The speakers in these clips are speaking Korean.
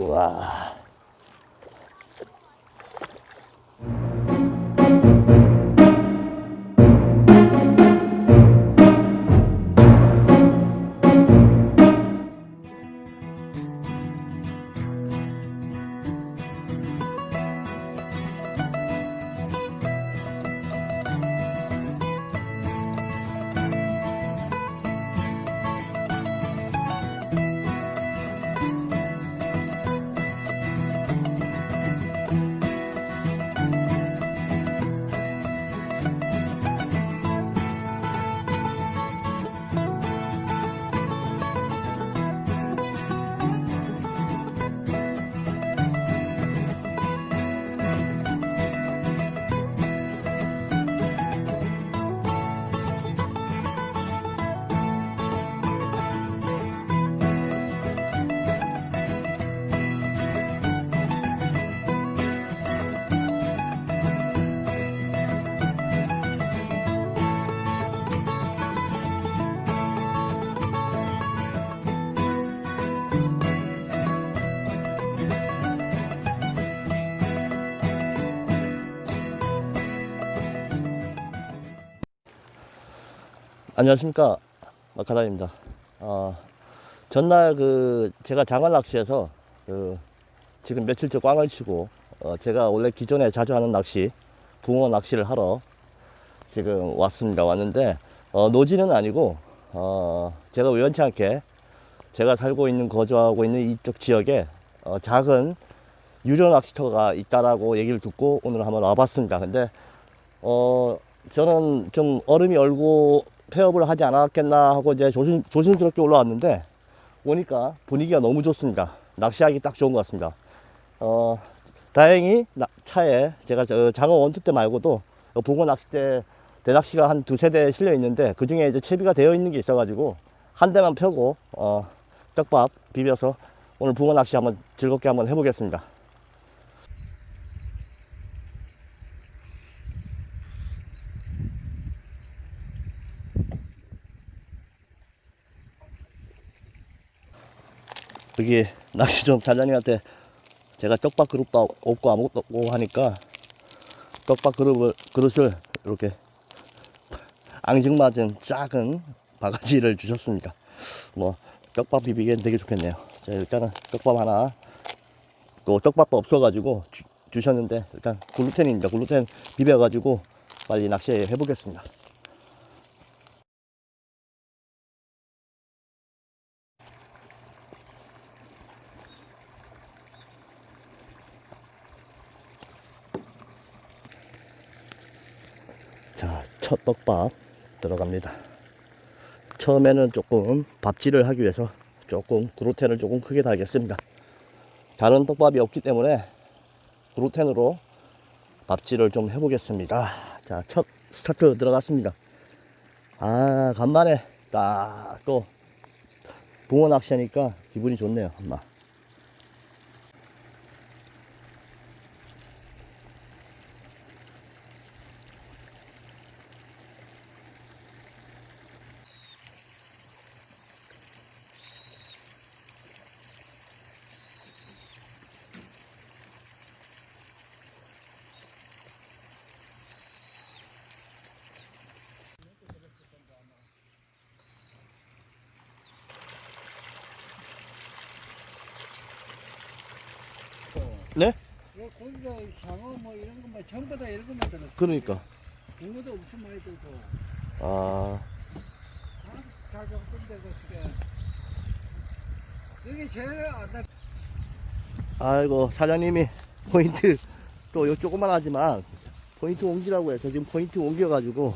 우 안녕하십니까 마카다입니다. 어, 전날 그 제가 장어 낚시해서 그 지금 며칠째 꽝을 치고 어, 제가 원래 기존에 자주 하는 낚시 붕어 낚시를 하러 지금 왔습니다. 왔는데 어, 노지는 아니고 어, 제가 우연치 않게 제가 살고 있는 거주하고 있는 이쪽 지역에 어, 작은 유료 낚시터가 있다라고 얘기를 듣고 오늘 한번 와봤습니다. 근데 어 저는 좀 얼음이 얼고 폐업을 하지 않았겠나 하고 이제 조심, 조심스럽게 올라왔는데 오니까 분위기가 너무 좋습니다. 낚시하기 딱 좋은 것 같습니다. 어, 다행히 나- 차에 제가 저 장어 원투 때 말고도 붕어 낚싯대 대낚시가 한 두세 대 실려 있는데 그 중에 이제 채비가 되어 있는 게 있어가지고 한 대만 펴고 어, 떡밥 비벼서 오늘 붕어 낚시 한번 즐겁게 한번 해보겠습니다. 여기 낚시 좀 달라님한테 제가 떡밥 그릇도 없고 아무것도 없고 하니까 떡밥 그릇을, 그릇을 이렇게 앙증맞은 작은 바가지를 주셨습니다. 뭐 떡밥 비비기엔 되게 좋겠네요. 자 일단은 떡밥 하나 그 떡밥도 없어가지고 주, 주셨는데 일단 글루텐입니다. 글루텐 비벼가지고 빨리 낚시해 보겠습니다. 자, 첫 떡밥 들어갑니다. 처음에는 조금 밥질을 하기 위해서 조금 그루텐을 조금 크게 달겠습니다. 다른 떡밥이 없기 때문에 그루텐으로 밥질을 좀 해보겠습니다. 자, 첫 스타트 들어갔습니다. 아, 간만에 딱 또 붕어 낚시하니까 기분이 좋네요, 엄마. 네? 그 거기가 상어 뭐 이런 것만 전부 다 이런 것만 들었어. 그러니까. 붕어도 엄청 많이 들고 아, 잘 잡던데 그게. 여기 제일 안 나. 아이고 사장님이 포인트 또 요 조그만 하지만 포인트 옮기라고 해서 지금 포인트 옮겨가지고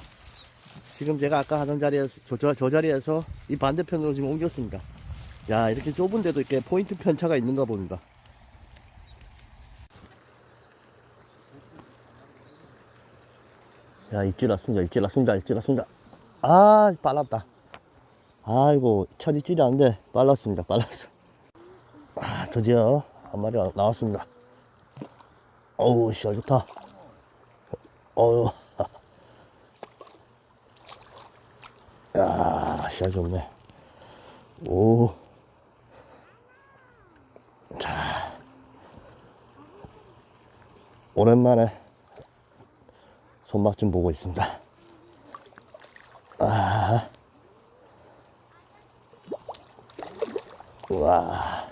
지금 제가 아까 하던 자리에서 저, 저, 저 자리에서 이 반대편으로 지금 옮겼습니다 야 이렇게 좁은데도 이렇게 포인트 편차가 있는가 봅니다 야 입질 났습니다 입질 났습니다 입질 났습니다 아 빨랐다 아이고 첫 입질이 안돼 빨랐습니다 빨랐어 아, 드디어 한 마리가 나왔습니다. 어우, 씨알 좋다. 어우. 야, 씨알 좋네. 오. 자. 오랜만에 손맛 좀 보고 있습니다. 아. 우와.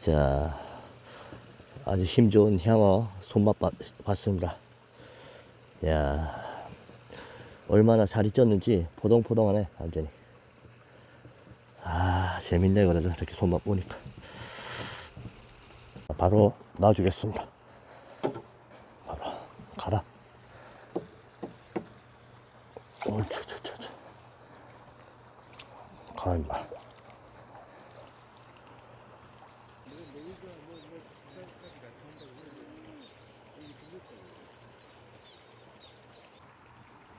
자, 아주 힘 좋은 향어 손맛 봤, 봤습니다. 야 얼마나 살이 쪘는지 포동포동하네, 완전히. 아, 재밌네, 그래도 이렇게 손맛 보니까. 바로 놔주겠습니다. 바로, 가라. 옳지. 가, 임마.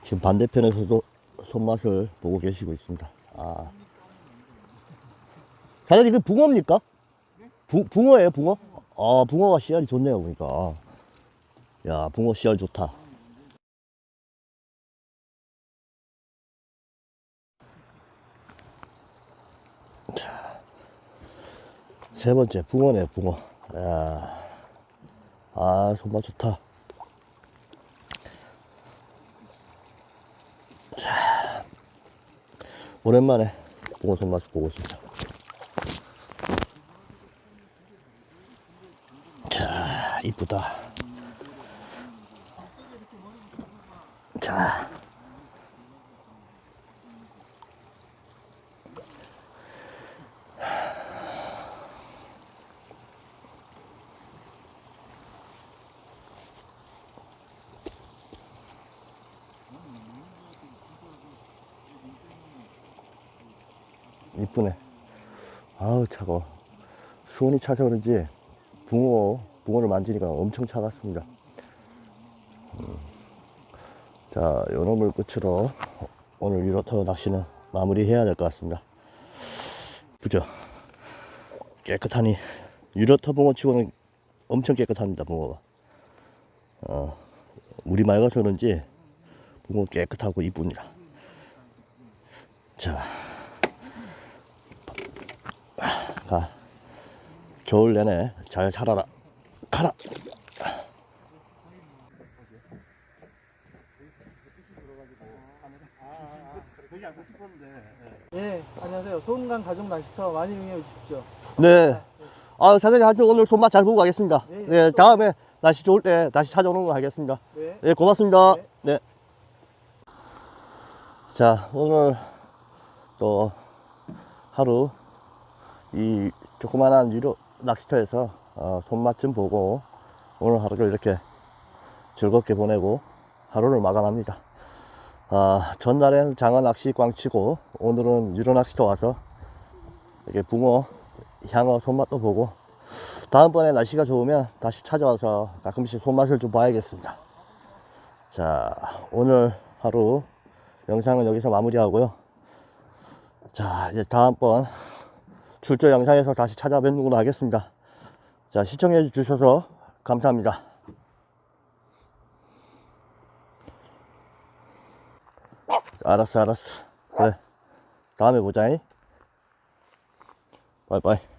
지금 반대편에서도 손맛을 보고 계시고 있습니다. 아. 사장님, 그 붕어입니까? 부, 붕어예요, 붕어? 아, 붕어가 씨알이 좋네요, 보니까. 야, 붕어 씨알 좋다. 세 번째, 붕어네, 붕어. 야, 아, 손맛 좋다. 오랜만에 붕어 손맛을 보고 있습니다. 자, 이쁘다. 자. 이쁘네. 아우, 차가워. 수온이 차서 그런지 붕어, 붕어를 만지니까 엄청 차갑습니다. 음. 자, 요 놈을 끝으로 오늘 유로터 낚시는 마무리 해야 될 것 같습니다. 그죠? 깨끗하니, 유로터 붕어 치고는 엄청 깨끗합니다, 붕어가. 어, 물이 맑아서 그런지 붕어 깨끗하고 이쁩니다. 자. 가. 겨울 내내 잘 살아라. 가라. 예, 안녕하세요. 소은강 가족 낚시터 많이 이용해 주십시오. 네. 아, 사장님 하여튼 오늘 손맛 잘 보고 가겠습니다. 네, 네, 다음에 날씨 좋을 때 다시 찾아오는 거 하겠습니다. 네. 네, 고맙습니다. 네. 네. 자, 오늘 또 하루 이 조그만한 유료 낚시터에서 어, 손맛 좀 보고 오늘 하루를 이렇게 즐겁게 보내고 하루를 마감합니다. 아, 전날엔 장어 낚시 꽝치고 오늘은 유료 낚시터 와서 이렇게 붕어, 향어 손맛도 보고 다음번에 날씨가 좋으면 다시 찾아와서 가끔씩 손맛을 좀 봐야겠습니다. 자, 오늘 하루 영상은 여기서 마무리하고요. 자, 이제 다음번 출조 영상에서 다시 찾아뵙는 걸로 하겠습니다. 자, 시청해 주셔서 감사합니다. 알았어, 알았어. 그래. 다음에 보자잉. 바이바이.